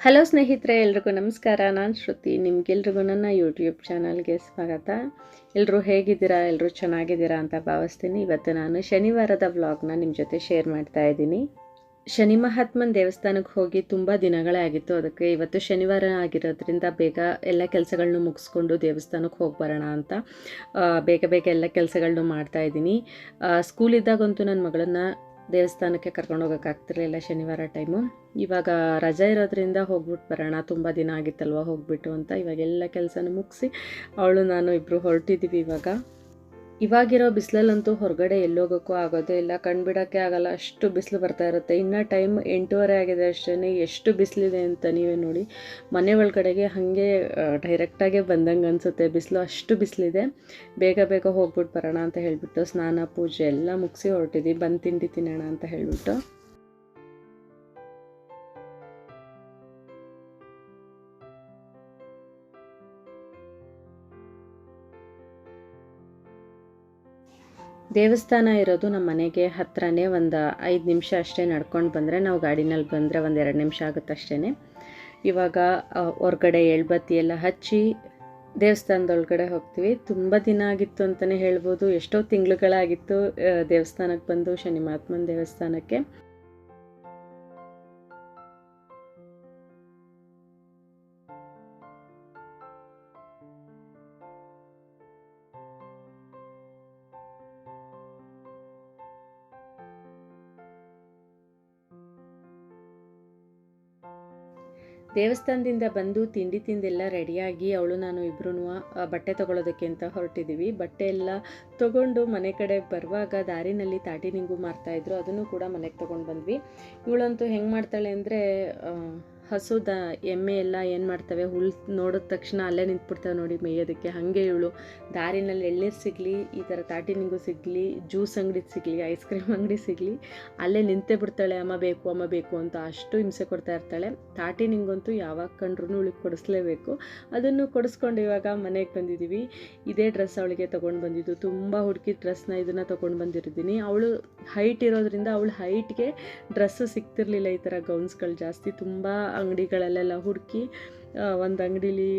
Hello ಸ್ನೇಹಿತರೆ, ಎಲ್ರಿಗೂ ನಮಸ್ಕಾರ. ನಾನು ಶ್ರುತಿ, ನಿಮ್ಗೆಲ್ರಿಗೂ ನನ್ನ ಯೂಟ್ಯೂಬ್ ಚಾನಲ್ಗೆ ಸ್ವಾಗತ. ಎಲ್ಲರೂ ಹೇಗಿದ್ದೀರಾ? ಎಲ್ಲರೂ ಚೆನ್ನಾಗಿದ್ದೀರಾ ಅಂತ ಭಾವಿಸ್ತೀನಿ. ಇವತ್ತು ನಾನು ಶನಿವಾರದ ವ್ಲಾಗ್ನ ನಿಮ್ಮ ಜೊತೆ ಶೇರ್ ಮಾಡ್ತಾ ಇದ್ದೀನಿ. ಶನಿ ಮಹಾತ್ಮನ ದೇವಸ್ಥಾನಕ್ಕೆ ಹೋಗಿ ತುಂಬ ದಿನಗಳೇ ಆಗಿತ್ತು. ಅದಕ್ಕೆ ಇವತ್ತು ಶನಿವಾರ ಆಗಿರೋದ್ರಿಂದ ಬೇಗ ಎಲ್ಲ ಕೆಲಸಗಳನ್ನೂ ಮುಗಿಸ್ಕೊಂಡು ದೇವಸ್ಥಾನಕ್ಕೆ ಹೋಗಿ ಬರೋಣ ಅಂತ ಬೇಗ ಬೇಗ ಎಲ್ಲ ಕೆಲಸಗಳನ್ನೂ ಸ್ಕೂಲ್ ಇದ್ದಾಗಂತೂ ನನ್ನ ಮಗಳನ್ನ ದೇವಸ್ಥಾನಕ್ಕೆ ಕರ್ಕೊಂಡು ಹೋಗೋಕ್ಕಾಗ್ತಿರ್ಲಿಲ್ಲ ಶನಿವಾರ ಟೈಮು ಇವಾಗ ರಜೆ ಇರೋದ್ರಿಂದ ಹೋಗ್ಬಿಟ್ಟು ಬರೋಣ, ತುಂಬ ದಿನ ಆಗಿತ್ತಲ್ವ ಹೋಗ್ಬಿಟ್ಟು ಅಂತ ಇವಾಗೆಲ್ಲ ಕೆಲಸನೂ ಮುಗಿಸಿ, ಅವಳು ನಾನು ಇಬ್ಬರು ಹೊರಟಿದ್ದೀವಿ ಇವಾಗ. ಇವಾಗಿರೋ ಬಿಸಿಲಲ್ಲಂತೂ ಹೊರಗಡೆ ಎಲ್ಲೋಗೋಕ್ಕೂ ಆಗೋದೇ ಇಲ್ಲ ಕಣ್ಬಿಡೋಕ್ಕೆ ಆಗಲ್ಲ, ಅಷ್ಟು ಬಿಸಿಲು ಬರ್ತಾ ಇರುತ್ತೆ. ಇನ್ನು ಟೈಮ್ ಎಂಟೂವರೆ ಆಗಿದೆ ಅಷ್ಟೇ ಎಷ್ಟು ಬಿಸಿಲಿದೆ ಅಂತ ನೀವೇ ನೋಡಿ. ಮನೆ ಒಳಗಡೆಗೆ ಹಾಗೆ ಡೈರೆಕ್ಟಾಗೆ ಬಂದಂಗೆ ಅನಿಸುತ್ತೆ, ಬಿಸಿಲು ಅಷ್ಟು ಬಿಸಿಲಿದೆ, ಬೇಗ ಬೇಗ ಹೋಗ್ಬಿಟ್ಟು ಬರೋಣ ಅಂತ ಹೇಳಿಬಿಟ್ಟು, ಸ್ನಾನ, ಪೂಜೆ ಎಲ್ಲ ಮುಗಿಸಿ ಹೊರಟಿದ್ವಿ, ಬಂದು ತಿಂಡಿ ತಿನ್ನೋಣ ಅಂತ ಹೇಳಿಬಿಟ್ಟು. ದೇವಸ್ಥಾನ ಇರೋದು ನಮ್ಮ ಮನೆಗೆ ಹತ್ರನೇ ಒಂದು ಐದು ನಿಮಿಷ ಅಷ್ಟೇ ನಡ್ಕೊಂಡು ಬಂದರೆ ನಾವು ಗಾಡಿನಲ್ಲಿ ಬಂದರೆ ಒಂದು ಎರಡು ನಿಮಿಷ ಆಗುತ್ತೆ ಅಷ್ಟೇ ಇವಾಗ ಹೊರ್ಗಡೆ ಎಳ್ಬತ್ತಿ ಎಲ್ಲ ಹಚ್ಚಿ ದೇವಸ್ಥಾನದೊಳಗಡೆ ಹೋಗ್ತೀವಿ. ತುಂಬ ದಿನ ಆಗಿತ್ತು ಅಂತಲೇ ಹೇಳ್ಬೋದು. ಎಷ್ಟೋ ತಿಂಗಳುಗಳಾಗಿತ್ತು ದೇವಸ್ಥಾನಕ್ಕೆ ಬಂದು ಶನಿ ಮಹಾತ್ಮನ ದೇವಸ್ಥಾನಕ್ಕೆ. ದೇವಸ್ಥಾನದಿಂದ ಬಂದು ತಿಂಡಿ ತಿಂದೆಲ್ಲ ರೆಡಿಯಾಗಿ ಅವಳು ನಾನು ಇಬ್ಬರೂ ಬಟ್ಟೆ ತೊಗೊಳೋದಕ್ಕೆ ಅಂತ ಹೊರಟಿದ್ದೀವಿ ಬಟ್ಟೆ ಎಲ್ಲ ತೊಗೊಂಡು ಮನೆ ಕಡೆ ಬರುವಾಗ ದಾರಿನಲ್ಲಿ ತಾಟಿ ನಿಂಗು ಮಾರ್ತಾಯಿದ್ರು ಅದನ್ನು ಕೂಡ ಮನೆಗೆ ತೊಗೊಂಡು ಬಂದ್ವಿ. ಇವಳಂತೂ ಹೆಂಗೆ ಮಾಡ್ತಾಳೆ ಅಂದರೆ ಹಸುದ ಎಮ್ಮೆ ಎಲ್ಲ ಏನು ಮಾಡ್ತವೆ? ಹುಲ್ ನೋಡಿದ ತಕ್ಷಣ ಅಲ್ಲೇ ನಿಂತ್ಬಿಡ್ತವೆ ನೋಡಿ ಮೇಯೋದಕ್ಕೆ. ಹಾಗೆ ಇವಳು ದಾರಿನಲ್ಲಿ ಎಳ್ನೀರು ಸಿಗಲಿ, ಈ ಥರ ತಾಟಿನಿಗೂ ನಿಂಗು ಸಿಗಲಿ, ಜ್ಯೂಸ್ ಅಂಗಡಿ ಸಿಗಲಿ, ಐಸ್ ಕ್ರೀಮ್ ಅಂಗಡಿ ಸಿಗಲಿ, ಅಲ್ಲೇ ನಿಂತೇ ಬಿಡ್ತಾಳೆ, ಅಮ್ಮ ಬೇಕು ಅಮ್ಮ ಬೇಕು ಅಂತ ಅಷ್ಟು ಹಿಂಸೆ ಕೊಡ್ತಾ ಇರ್ತಾಳೆ. ತಾಟಿ ನಿಂಗಂತೂ ಯಾವಾಗ ಕಂಡ್ರೂ ಇವಳಿಗೆ ಕೊಡಿಸ್ಲೇಬೇಕು. ಅದನ್ನು ಕೊಡಿಸ್ಕೊಂಡು ಇವಾಗ ಮನೆಗೆ ಬಂದಿದ್ದೀವಿ ಇದೇ ಡ್ರೆಸ್ ಅವಳಿಗೆ ತೊಗೊಂಡು ಬಂದಿದ್ದು. ತುಂಬ ಹುಡುಕಿ ಡ್ರೆಸ್ನ ಇದನ್ನು ತೊಗೊಂಡು ಬಂದಿರ್ತೀನಿ. ಅವಳು ಹೈಟ್ ಇರೋದ್ರಿಂದ ಅವಳು ಹೈಟ್ಗೆ ಡ್ರೆಸ್ಸು ಸಿಗ್ತಿರ್ಲಿಲ್ಲ ಈ ಥರ ಗೌನ್ಸ್ಗಳು ಜಾಸ್ತಿ. ತುಂಬ ಅಂಗಡಿಗಳಲ್ಲೆಲ್ಲ ಹುಡುಕಿ ಒಂದು ಅಂಗಡೀಲಿ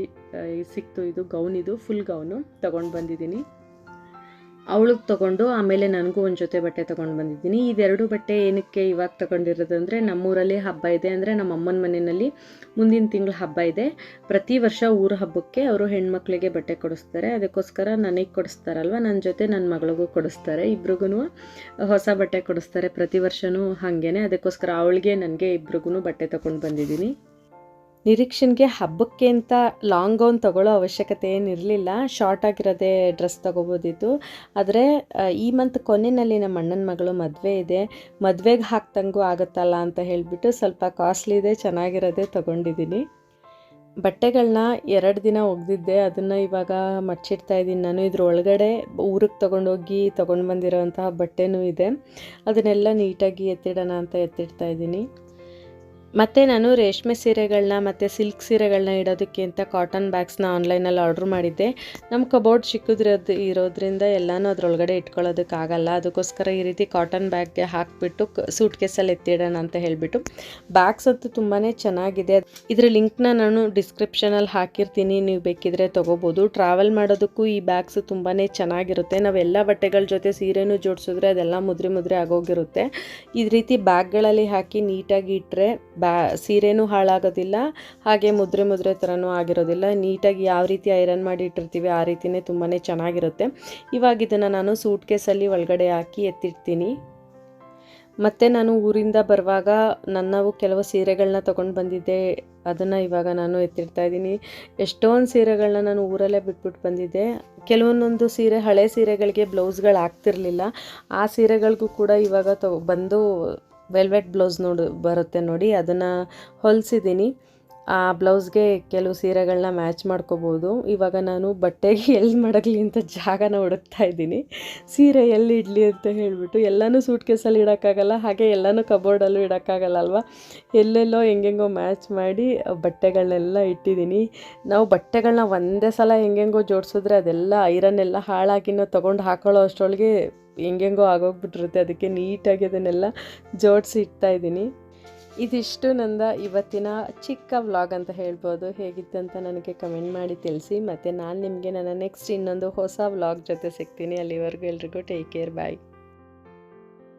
ಸಿಕ್ತು ಇದು ಗೌನಿದು ಫುಲ್ ಗೌನು ತೊಗೊಂಡು ಬಂದಿದ್ದೀನಿ. ಅವಳಿಗೆ ತಗೊಂಡು, ಆಮೇಲೆ ನನಗೂ ಒಂದು ಜೊತೆ ಬಟ್ಟೆ ತಗೊಂಡು ಬಂದಿದ್ದೀನಿ. ಇದೆರಡು ಬಟ್ಟೆ ಏನಕ್ಕೆ ಇವಾಗ ತೊಗೊಂಡಿರೋದು ಅಂದರೆ, ನಮ್ಮೂರಲ್ಲಿ ಹಬ್ಬ ಇದೆ ಅಂದರೆ, ನಮ್ಮ ಅಮ್ಮನ ಮನೆಯಲ್ಲಿ ಮುಂದಿನ ತಿಂಗಳು ಹಬ್ಬ ಇದೆ. ಪ್ರತಿ ವರ್ಷ ಊರ ಹಬ್ಬಕ್ಕೆ ಅವರು ಹೆಣ್ಮಕ್ಳಿಗೆ ಬಟ್ಟೆ ಕೊಡಿಸ್ತಾರೆ. ಅದಕ್ಕೋಸ್ಕರ ನನಗೆ ಕೊಡಿಸ್ತಾರಲ್ವ? ನನ್ನ ಜೊತೆ ನನ್ನ ಮಗಳಿಗೂ ಕೊಡಿಸ್ತಾರೆ. ಇಬ್ರಿಗೂ ಹೊಸ ಬಟ್ಟೆ ಕೊಡಿಸ್ತಾರೆ. ಪ್ರತಿ ವರ್ಷವೂ ಹಾಗೇನೆ. ಅದಕ್ಕೋಸ್ಕರ ಅವಳಿಗೆ ನನಗೆ ಇಬ್ರಿಗೂ ಬಟ್ಟೆ ತೊಗೊಂಡು ಬಂದಿದ್ದೀನಿ. ನಿರೀಕ್ಷನ್ಗೆ ಹಬ್ಬಕ್ಕೆ ಅಂತ ಲಾಂಗ್ ಗೌನ್ ತೊಗೊಳ್ಳೋ ಅವಶ್ಯಕತೆ ಏನಿರಲಿಲ್ಲ. Short ಆಗಿರೋದೇ dress ತೊಗೋಬೋದಿತ್ತು. ಆದರೆ ಈ ಮಂತ್ ಕೊನೆಯಲ್ಲಿ ನಮ್ಮ ಅಣ್ಣನ ಮಗಳು ಮದುವೆ ಇದೆ. ಮದುವೆಗೆ ಹಾಕ್ದಂಗೂ ಆಗುತ್ತಲ್ಲ ಅಂತ ಹೇಳಿಬಿಟ್ಟು ಸ್ವಲ್ಪ ಕಾಸ್ಟ್ಲಿ ಇದೆ, ಚೆನ್ನಾಗಿರೋದೇ ತೊಗೊಂಡಿದ್ದೀನಿ. ಬಟ್ಟೆಗಳನ್ನ ಎರಡು ದಿನ ಒಗೆದಿದ್ದೆ. ಅದನ್ನು ಇವಾಗ ಮಡ್ಚಿಡ್ತಾ ಇದ್ದೀನಿ. ನಾನು ಇದ್ರ ಒಳಗಡೆ ಊರಿಗೆ ತೊಗೊಂಡೋಗಿ ತೊಗೊಂಡು ಬಂದಿರೋಂತಹ ಬಟ್ಟೆನೂ ಇದೆ. ಅದನ್ನೆಲ್ಲ ನೀಟಾಗಿ ಎತ್ತಿಡೋಣ ಅಂತ ಎತ್ತಿಡ್ತಾ ಇದ್ದೀನಿ. ಮತ್ತು ನಾನು ರೇಷ್ಮೆ ಸೀರೆಗಳನ್ನ ಮತ್ತು ಸಿಲ್ಕ್ ಸೀರೆಗಳನ್ನ ಇಡೋದಕ್ಕೆ ಅಂತ ಕಾಟನ್ ಬ್ಯಾಗ್ಸ್ನ ಆನ್ಲೈನಲ್ಲಿ ಆರ್ಡ್ರ್ ಮಾಡಿದ್ದೆ. ನಮ್ಮ ಕಬೋರ್ಡ್ ಚಿಕ್ಕದಿರೋದು ಇರೋದ್ರಿಂದ ಎಲ್ಲನೂ ಅದರೊಳಗಡೆ ಇಟ್ಕೊಳ್ಳೋದಕ್ಕಾಗಲ್ಲ. ಅದಕ್ಕೋಸ್ಕರ ಈ ರೀತಿ ಕಾಟನ್ ಬ್ಯಾಗ್ಗೆ ಹಾಕಿಬಿಟ್ಟು ಸೂಟ್ ಕೇಸಲ್ಲಿ ಎತ್ತಿಡೋಣ ಅಂತ ಹೇಳಿಬಿಟ್ಟು. ಬ್ಯಾಗ್ಸ್ ಅಂತೂ ತುಂಬಾ ಚೆನ್ನಾಗಿದೆ. ಇದರ ಲಿಂಕ್ನ ನಾನು ಡಿಸ್ಕ್ರಿಪ್ಷನಲ್ಲಿ ಹಾಕಿರ್ತೀನಿ. ನೀವು ಬೇಕಿದ್ರೆ ತೊಗೋಬೋದು. ಟ್ರಾವೆಲ್ ಮಾಡೋದಕ್ಕೂ ಈ ಬ್ಯಾಗ್ಸ್ ತುಂಬಾ ಚೆನ್ನಾಗಿರುತ್ತೆ. ನಾವೆಲ್ಲ ಬಟ್ಟೆಗಳ ಜೊತೆ ಸೀರೆನೂ ಜೋಡಿಸಿದ್ರೆ ಅದೆಲ್ಲ ಮುದ್ರೆ ಮುದ್ರೆ ಆಗೋಗಿರುತ್ತೆ. ಈ ರೀತಿ ಬ್ಯಾಗ್ಗಳಲ್ಲಿ ಹಾಕಿ ನೀಟಾಗಿ ಇಟ್ಟರೆ ಬ್ಯಾ ಸೀರೆನೂ ಹಾಳಾಗೋದಿಲ್ಲ, ಹಾಗೆ ಮುದ್ರೆ ಮುದ್ರೆ ಥರನೂ ಆಗಿರೋದಿಲ್ಲ. ನೀಟಾಗಿ ಯಾವ ರೀತಿ ಐರನ್ ಮಾಡಿ ಇಟ್ಟಿರ್ತೀವಿ ಆ ರೀತಿಯೇ ತುಂಬಾ ಚೆನ್ನಾಗಿರುತ್ತೆ. ಇವಾಗ ಇದನ್ನು ನಾನು ಸೂಟ್ ಕೇಸಲ್ಲಿ ಒಳಗಡೆ ಹಾಕಿ ಎತ್ತಿಡ್ತೀನಿ ಮತ್ತು ನಾನು ಊರಿಂದ ಬರುವಾಗ ನನ್ನವು ಕೆಲವು ಸೀರೆಗಳನ್ನ ತೊಗೊಂಡು ಬಂದಿದ್ದೆ. ಅದನ್ನು ಇವಾಗ ನಾನು ಎತ್ತಿಡ್ತಾ ಇದ್ದೀನಿ. ಎಷ್ಟೊಂದು ಸೀರೆಗಳನ್ನ ನಾನು ಊರಲ್ಲೇ ಬಿಟ್ಬಿಟ್ಟು ಬಂದಿದ್ದೆ. ಕೆಲವೊಂದೊಂದು ಸೀರೆ, ಹಳೆ ಸೀರೆಗಳಿಗೆ ಬ್ಲೌಸ್ಗಳು ಆಗ್ತಿರ್ಲಿಲ್ಲ ಆ ಸೀರೆಗಳಿಗೂ ಕೂಡ ಇವಾಗ ತೊ, ಬಂದು ವೆಲ್ವೆಟ್ ಬ್ಲೌಸ್ ನೋಡು ಬರುತ್ತೆ ನೋಡಿ, ಅದನ್ನು ಹೊಲಿಸಿದ್ದೀನಿ. ಆ ಬ್ಲೌಸ್ಗೆ ಕೆಲವು ಸೀರೆಗಳನ್ನ ಮ್ಯಾಚ್ ಮಾಡ್ಕೋಬೋದು. ಇವಾಗ ನಾನು ಬಟ್ಟೆಗೆ ಎಲ್ಲಿ ಮಾಡಲಿ ಅಂತ ಜಾಗನ ಹುಡುಕ್ತಾ ಇದ್ದೀನಿ. ಸೀರೆ ಎಲ್ಲಿ ಇಡಲಿ ಅಂತ ಹೇಳಿಬಿಟ್ಟು ಎಲ್ಲನೂ ಸೂಟ್ ಕೇಸಲ್ಲಿ ಇಡೋಕ್ಕಾಗಲ್ಲ, ಹಾಗೆ ಎಲ್ಲನೂ ಕಬೋರ್ಡಲ್ಲೂ ಇಡೋಕ್ಕಾಗಲ್ಲ ಅಲ್ವಾ? ಎಲ್ಲೆಲ್ಲೋ ಹೆಂಗೆಂಗೋ ಮ್ಯಾಚ್ ಮಾಡಿ ಬಟ್ಟೆಗಳನ್ನೆಲ್ಲ ಇಟ್ಟಿದ್ದೀನಿ. ನಾವು ಬಟ್ಟೆಗಳನ್ನ ಒಂದೇ ಸಲ ಹೆಂಗೆಂಗೋ ಜೋಡಿಸಿದ್ರೆ ಅದೆಲ್ಲ ಐರನ್ ಎಲ್ಲ ಹಾಳಾಗಿ ನಾವು ತೊಗೊಂಡು ಹಾಕೊಳ್ಳೋ ಅಷ್ಟರೊಳಗೆ ಹೆಂಗೆಂಗೋ ಆಗೋಗ್ಬಿಟ್ಟಿರುತ್ತೆ. ಅದಕ್ಕೆ ನೀಟಾಗಿ ಅದನ್ನೆಲ್ಲ ಜೋಡಿಸಿ ಇಡ್ತಾ ಇದ್ದೀನಿ. ಇದಿಷ್ಟು ನಂದ ಇವತ್ತಿನ ಚಿಕ್ಕ ವ್ಲಾಗ್ ಅಂತ ಹೇಳ್ಬೋದು. ಹೇಗಿತ್ತಂತ ನನಗೆ ಕಮೆಂಟ್ ಮಾಡಿ ತಿಳಿಸಿ. ಮತ್ತು ನಾನು ನಿಮಗೆ ನನ್ನ ನೆಕ್ಸ್ಟ್ ಇನ್ನೊಂದು ಹೊಸ ವ್ಲಾಗ್ ಜೊತೆ ಸಿಗ್ತೀನಿ. ಅಲ್ಲಿವರೆಗೂ ಎಲ್ರಿಗೂ ಟೇಕ್ ಕೇರ್. ಬಾಯ್.